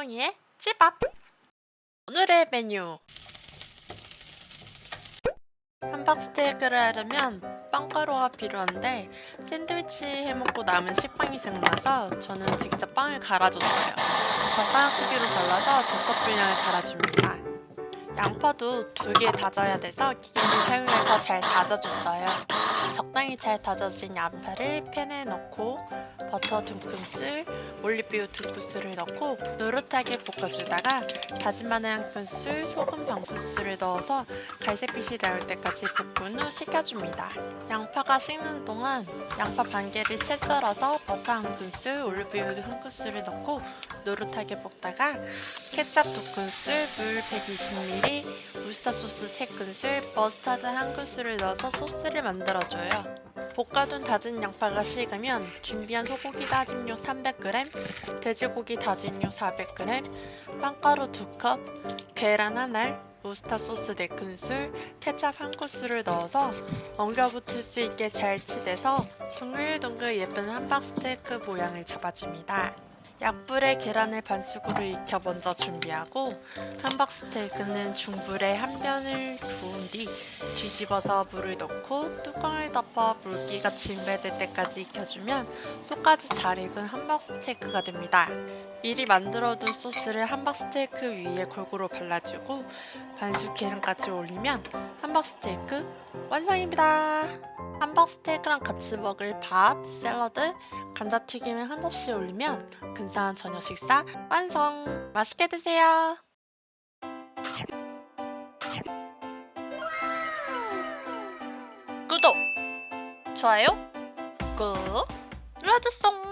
송이의 집밥. 오늘의 메뉴. 함박스테이크를 하려면 빵가루가 필요한데 샌드위치 해먹고 남은 식빵이 생각나서 저는 직접 빵을 갈아줬어요. 적당한 크기로 잘라서 제컵 분량을 갈아줍니다. 양파도 두 개 다져야 돼서 기계를 사용해서 잘 다져줬어요 적당히 잘 다져진 양파를 팬에 넣고 버터 두 큰술, 올리브유 두 큰술을 넣고 노릇하게 볶아주다가 다진 마늘 한 큰술, 소금 반 큰술을 넣어서 갈색빛이 나올 때까지 볶은 후 식혀줍니다. 양파가 식는 동안 양파 반 개를 채 썰어서 버터 한 큰술, 올리브유 한 큰술을 넣고 노릇하게 볶다가 케첩 두 큰술, 물 120ml, 우스타 소스 3큰술, 머스타드 한 큰술을 넣어서 소스를 만들어줘요. 볶아둔 다진 양파가 식으면 준비한 소고기 다짐육 300g, 돼지고기 다짐육 400g, 빵가루 2컵, 계란 하나, 우스타 소스 4큰술, 케찹 한 큰술을 넣어서 엉겨붙을 수 있게 잘 치대서 둥글둥글 예쁜 함박스테이크 모양을 잡아줍니다. 약불에 계란을 반숙으로 익혀 먼저 준비하고 함박스테이크는 중불에 한 변을 부은 뒤 뒤집어서 물을 넣고 뚜껑을 덮어 물기가 진배될 때까지 익혀주면 속까지 잘 익은 함박스테이크가 됩니다. 미리 만들어둔 소스를 함박스테이크 위에 골고루 발라주고 반숙 계란까지 올리면 함박스테이크 완성입니다. 함박스테이크랑 같이 먹을 밥, 샐러드, 감자튀김을 한 접시 올리면 근 사한 저녁 식사 완성! 맛있게 드세요! 구독! 좋아요! 꾹 눌러주세요!